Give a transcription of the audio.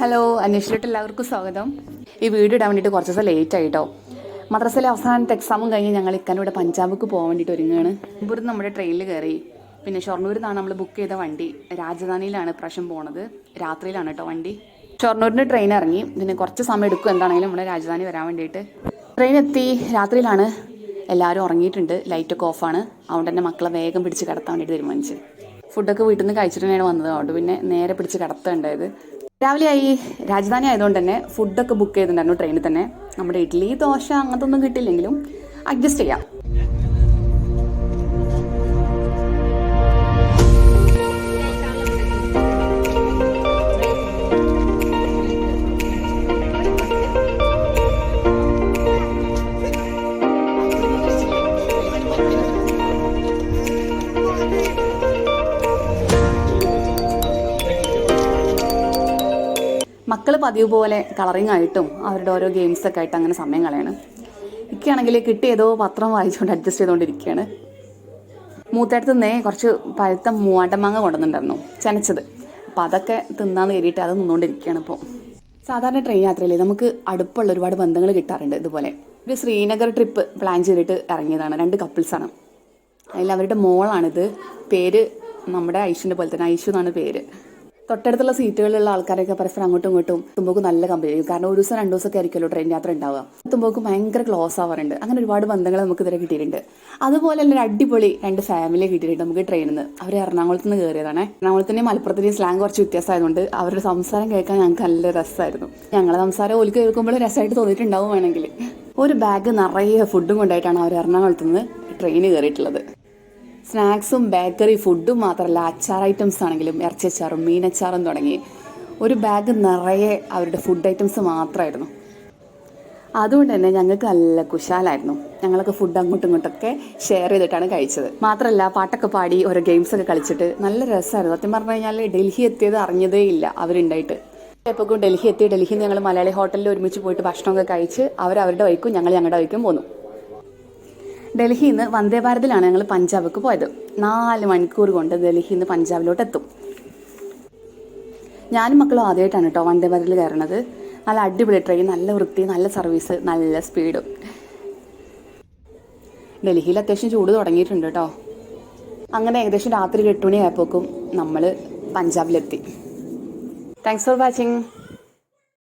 Hello അന്വേഷിച്ചിട്ട് എല്ലാവർക്കും സ്വാഗതം. ഈ വീഡിയോ ഇടാൻ വേണ്ടിയിട്ട് കുറച്ച് ദിവസം ലേറ്റ് ആയിട്ടോ. മദ്രസയിലെ അവസാനത്തെ എക്സാമും കഴിഞ്ഞ് ഞങ്ങൾ ഇക്കാനൂടെ പഞ്ചാബിക്ക് പോകാൻ വേണ്ടിയിട്ട് ഒരുങ്ങുകയാണ് ഇവിടുന്ന് നമ്മുടെ ട്രെയിനിൽ കയറി പിന്നെ ഷൊർണൂരിൽ നിന്നാണ് നമ്മൾ ബുക്ക് ചെയ്ത വണ്ടി. രാജധാനിയിലാണ് പ്രാവശ്യം പോണത്. രാത്രിയിലാണ് കേട്ടോ വണ്ടി. ഷൊർണൂരിന്റെ ട്രെയിൻ ഇറങ്ങി. പിന്നെ കുറച്ച് സമയം എടുക്കും എന്താണെങ്കിലും നമ്മുടെ രാജധാനി വരാൻ വേണ്ടിയിട്ട്. ട്രെയിൻ എത്തി. രാത്രിയിലാണ് എല്ലാവരും ഉറങ്ങിയിട്ടുണ്ട്. ലൈറ്റൊക്കെ ഓഫാണ് അതുകൊണ്ട് തന്നെ മക്കളെ വേഗം പിടിച്ച് കിടത്താൻ വേണ്ടിയിട്ട് തീരുമാനിച്ചു. ഫുഡൊക്കെ വീട്ടിൽ നിന്ന് കഴിച്ചിട്ട് തന്നെയാണ് വന്നത്. അതുകൊണ്ട് പിന്നെ നേരെ പിടിച്ച് കിടത്തുണ്ടായത് രാവിലെ ആയി രാജധാനി ആയതുകൊണ്ട് തന്നെ ഫുഡൊക്കെ ബുക്ക് ചെയ്തിട്ടുണ്ടായിരുന്നു ട്രെയിനിൽ തന്നെ. നമ്മുടെ ഇഡ്ഡലി ദോശ അങ്ങനത്തെ ഒന്നും കിട്ടില്ലെങ്കിലും അഡ്ജസ്റ്റ് ചെയ്യാം. മക്കൾ പതിവ് പോലെ കളറിങ് ആയിട്ടും അവരുടെ ഓരോ ഗെയിംസ് ഒക്കെ ആയിട്ട് അങ്ങനെ സമയം കളയാണ്. ഇക്കാണെങ്കിൽ കിട്ടിയതോ പത്രം വായിച്ചുകൊണ്ട് അഡ്ജസ്റ്റ് ചെയ്തുകൊണ്ടിരിക്കുകയാണ് മൂത്തേടത്ത് നിന്നേ കുറച്ച് പഴുത്ത മൂവാട്ടമാങ്ങ കൊണ്ടുവന്നിട്ടുണ്ടായിരുന്നു ചനച്ചത്. അപ്പം അതൊക്കെ തിന്നാന്ന് കയറിയിട്ട് അത് നിന്നുകൊണ്ടിരിക്കുകയാണ് ഇപ്പോൾ സാധാരണ ട്രെയിൻ യാത്രയിൽ നമുക്ക് അടുപ്പുള്ള ഒരുപാട് ബന്ധങ്ങൾ കിട്ടാറുണ്ട് ഇതുപോലെ. ഒരു ശ്രീനഗർ ട്രിപ്പ് പ്ലാൻ ചെയ്തിട്ട് ഇറങ്ങിയതാണ് രണ്ട് കപ്പിൾസാണ് അതിൽ അവരുടെ മോളാണിത് പേര് നമ്മുടെ ഐഷുവിന്റെ പോലെ തന്നെ ഐഷു എന്നാണ് പേര്. തൊട്ടടുത്തുള്ള സീറ്റുകളിലുള്ള ആൾക്കാരൊക്കെ പരസ്പരം അങ്ങോട്ടും ഇങ്ങോട്ടും തുമ്പോക്ക് നല്ല കമ്പനി ആയിരിക്കും. കാരണം ഒരു ദിവസം രണ്ടു ദിവസമൊക്കെ ആയിരിക്കുമല്ലോ ട്രെയിൻ യാത്ര ഉണ്ടാവുക. തുമ്പോക്ക് ഭയങ്കര ക്ലോസ് ആവാറുണ്ട്. അങ്ങനെ ഒരുപാട് ബന്ധങ്ങൾ നമുക്ക് ഇതുവരെ കിട്ടിയിട്ടുണ്ട്. അതുപോലെ തന്നെ അടിപൊളി രണ്ട് ഫാമിലി കിട്ടിയിട്ടുണ്ട് നമുക്ക് ട്രെയിനിൽ നിന്ന് അവർ എറണാകുളത്ത് നിന്ന് കയറിയതാണ് എറണാകുളത്തിന്റെയും മലപ്പുറത്തിന്റെയും സ്ലാങ് കുറച്ച് വ്യത്യാസമായതുകൊണ്ട് അവരുടെ സംസാരം കേൾക്കാൻ ഞങ്ങൾക്ക് നല്ല രസമായിരുന്നു. ഞങ്ങളെ സംസാരം ഒലിക്ക് കേൾക്കുമ്പോൾ രസമായിട്ട് തോന്നിയിട്ടുണ്ടാവും വേണമെങ്കിൽ. ഒരു ബാഗ് നിറയെ ഫുഡും കൊണ്ടായിട്ടാണ് അവർ എറണാകുളത്ത് നിന്ന് ട്രെയിന് കയറിയിട്ടുള്ളത് സ്നാക്സും ബേക്കറി ഫുഡും മാത്രമല്ല അച്ചാർ ഐറ്റംസ് ആണെങ്കിലും ഇറച്ചിയച്ചാറും മീനച്ചാറും തുടങ്ങി ഒരു ബാഗ് നിറയെ അവരുടെ ഫുഡ് ഐറ്റംസ് മാത്രമായിരുന്നു. അതുകൊണ്ട് തന്നെ ഞങ്ങൾക്ക് നല്ല കുശാലായിരുന്നു. ഞങ്ങളൊക്കെ ഫുഡ് അങ്ങോട്ടും ഇങ്ങോട്ടൊക്കെ ഷെയർ ചെയ്തിട്ടാണ് കഴിച്ചത്. മാത്രമല്ല പാട്ടൊക്കെ പാടി ഓരോ ഗെയിംസ് ഒക്കെ കളിച്ചിട്ട് നല്ല രസമായിരുന്നു. സത്യം പറഞ്ഞു കഴിഞ്ഞാൽ ഡൽഹി എത്തിയത് അറിഞ്ഞതേ ഇല്ല അവരുണ്ടായിട്ട്. എപ്പോഴും ഡൽഹി എത്തി ഡൽഹിയിൽ ഞങ്ങൾ മലയാളി ഹോട്ടലിൽ ഒരുമിച്ച് പോയിട്ട് ഭക്ഷണമൊക്കെ കഴിച്ച് അവർ അവരുടെ വഴിക്കും ഞങ്ങൾ ഞങ്ങളുടെ വഴിക്കും പോന്നു. ഡൽഹിയിൽ നിന്ന് വന്ദേ ഭാരതിലാണ് ഞങ്ങൾ പഞ്ചാബിലേക്ക് പോയത്. നാല് മണിക്കൂർ കൊണ്ട് ഡൽഹിയിൽ നിന്ന് പഞ്ചാബിലോട്ട് എത്തും ഞാനും മക്കളും ആദ്യമായിട്ടാണ് കേട്ടോ വന്ദേ ഭാരതിൽ കയറണത്. നല്ല അടിപൊളി ട്രെയിൻ നല്ല വൃത്തി നല്ല സർവീസ് നല്ല സ്പീഡും ഡൽഹിയിൽ അത്യാവശ്യം ചൂട് തുടങ്ങിയിട്ടുണ്ട് കേട്ടോ അങ്ങനെ ഏകദേശം രാത്രി എട്ട് മണി ആയപ്പോക്കും നമ്മൾ പഞ്ചാബിലെത്തി. Thanks for watching